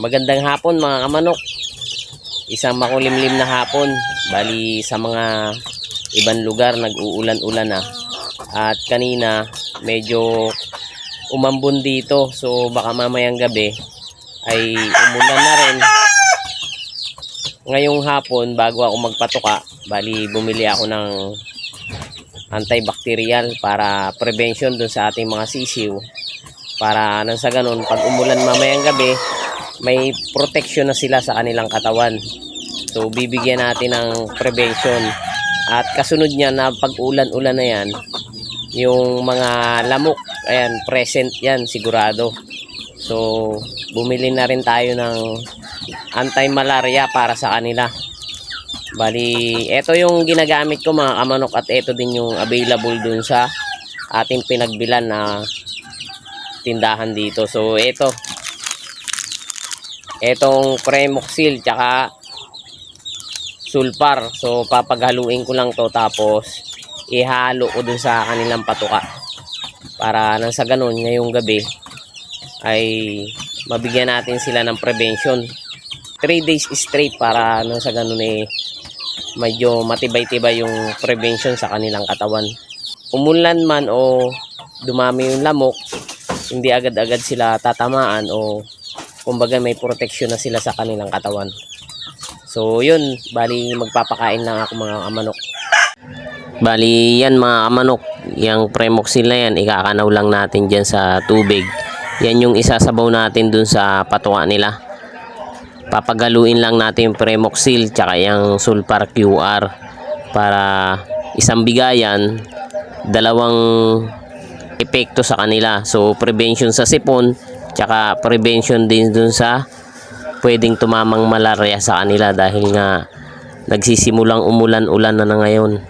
Magandang hapon mga kamanok. Isang makulimlim na hapon. Bali sa mga ibang lugar nag-uulan-ulan na. At kanina medyo umambon dito. So baka mamayang gabi ay umulan na rin. Ngayong hapon bago ako magpatuka, bali bumili ako ng antibacterial para prevention dun sa ating mga sisiw para nang sa ganun pag umulan mamayang gabi may protection na sila sa kanilang katawan so bibigyan natin ng prevention at kasunod niya na pag ulan-ulan na yan yung mga lamok ayan present yan sigurado so bumili na rin tayo ng anti-malaria para sa kanila Bali, ito yung ginagamit ko mga kamanok at ito din yung available dun sa ating pinagbilan na tindahan dito. So, ito. Etong Premoxil tsaka Sulfar. So, papaghaluin ko lang to tapos ihalo ko dun sa kanilang patuka. Para nang sa ganun, ngayong gabi ay mabigyan natin sila ng prevention. 3 days straight para nang sa ganun eh medyo matibay-tibay yung prevention sa kanilang katawan. Umulan man o dumami yung lamok, hindi agad-agad sila tatamaan o kumbaga may protection na sila sa kanilang katawan. So yun, bali magpapakain lang ako mga kamanok. Bali yan mga kamanok, yung premoxil na yan, ikakanaw lang natin dyan sa tubig. Yan yung isasabaw natin dun sa patuka nila papagaluin lang natin yung Premoxil tsaka yung Sulfar QR para isang bigayan dalawang epekto sa kanila so prevention sa sipon tsaka prevention din dun sa pwedeng tumamang malaria sa kanila dahil nga nagsisimulang umulan-ulan na, na ngayon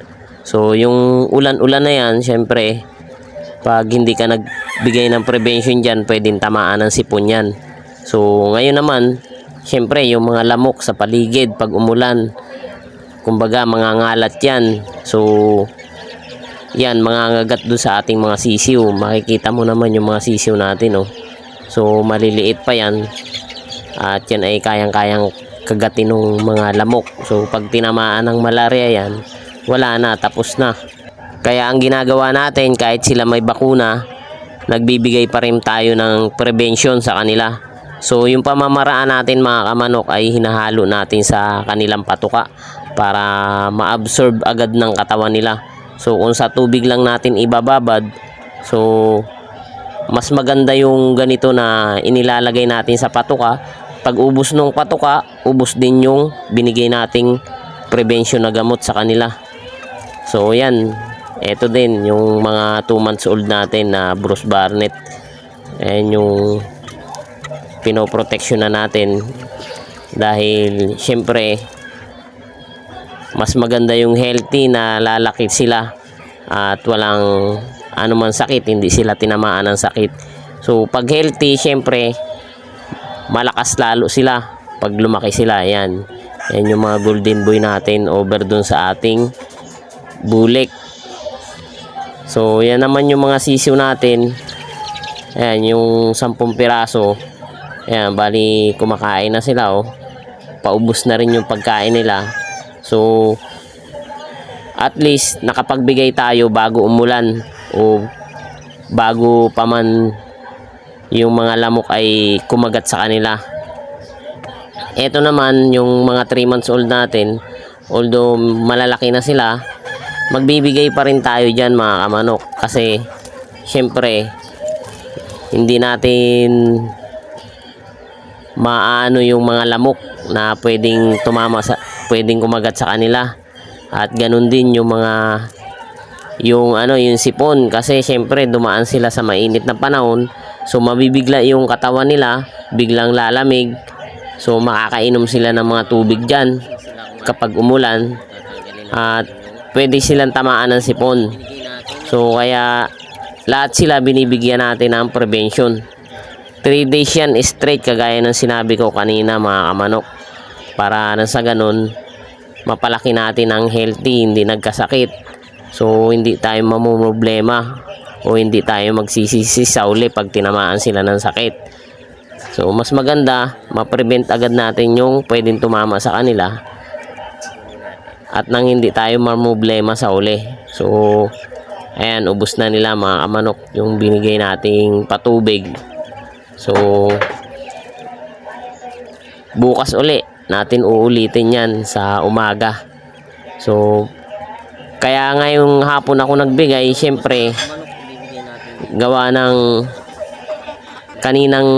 so yung ulan-ulan na yan syempre pag hindi ka nagbigay ng prevention dyan pwedeng tamaan ng sipon yan so ngayon naman Siyempre, yung mga lamok sa paligid pag umulan, kumbaga mga ngalat yan. So, yan, mga ngagat doon sa ating mga sisiw. Makikita mo naman yung mga sisiw natin, oh. So, maliliit pa yan. At yan ay kayang-kayang kagatin ng mga lamok. So, pag tinamaan ng malaria yan, wala na, tapos na. Kaya ang ginagawa natin, kahit sila may bakuna, nagbibigay pa rin tayo ng prevention sa kanila. So yung pamamaraan natin mga kamanok ay hinahalo natin sa kanilang patuka para ma-absorb agad ng katawan nila. So kung sa tubig lang natin ibababad, so mas maganda yung ganito na inilalagay natin sa patuka. Pag ubos ng patuka, ubos din yung binigay nating prevention na gamot sa kanila. So yan, eto din yung mga 2 months old natin na Bruce Barnett. Ayan yung pinoproteksyon na natin dahil syempre mas maganda yung healthy na lalaki sila at walang anuman sakit hindi sila tinamaan ng sakit. So pag healthy syempre malakas lalo sila pag lumaki sila. Yan. Yan yung mga golden boy natin over dun sa ating bulik so yan naman yung mga sisiw natin. Yan yung 10 piraso. Ayan, bali kumakain na sila oh. Paubos na rin yung pagkain nila. So, at least nakapagbigay tayo bago umulan o bago pa man yung mga lamok ay kumagat sa kanila. Ito naman yung mga 3 months old natin, although malalaki na sila, magbibigay pa rin tayo dyan mga kamanok. Kasi syempre hindi natin maano yung mga lamok na pwedeng tumama sa pwedeng kumagat sa kanila. At ganun din yung mga yung ano yung sipon. Kasi syempre dumaan sila sa mainit na panahon. So mabibigla yung katawan nila. Biglang lalamig. So makakainom sila ng mga tubig dyan kapag umulan. At pwede silang tamaan ng sipon. So kaya lahat sila binibigyan natin ng prevention. 3 days yan straight kagaya ng sinabi ko kanina mga kamanok. Para sa ganun mapalaki natin ang healthy hindi nagkasakit so hindi tayo mamumroblema o hindi tayo magsisisi sa uli pag tinamaan sila ng sakit So, mas maganda, ma-prevent agad natin yung pwedeng tumama sa kanila at nang hindi tayo mamblema sa uli. So, ayan, ubos na nila mga kamanok yung binigay nating patubig. So, bukas uli natin uulitin yan sa umaga. So, kaya ngayong hapon ako nagbigay, syempre, gawa ng kaninang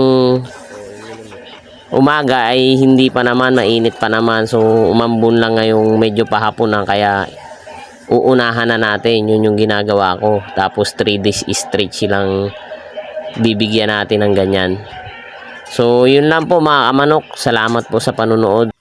umaga ay hindi pa naman, mainit pa naman. So, umambun lang ngayong medyo pahapon na kaya uunahan na natin. Yun yung ginagawa ko. Tapos 3 days straight silang bibigyan natin ng ganyan. So, yun lang po mga kamanok. Salamat po sa panunood.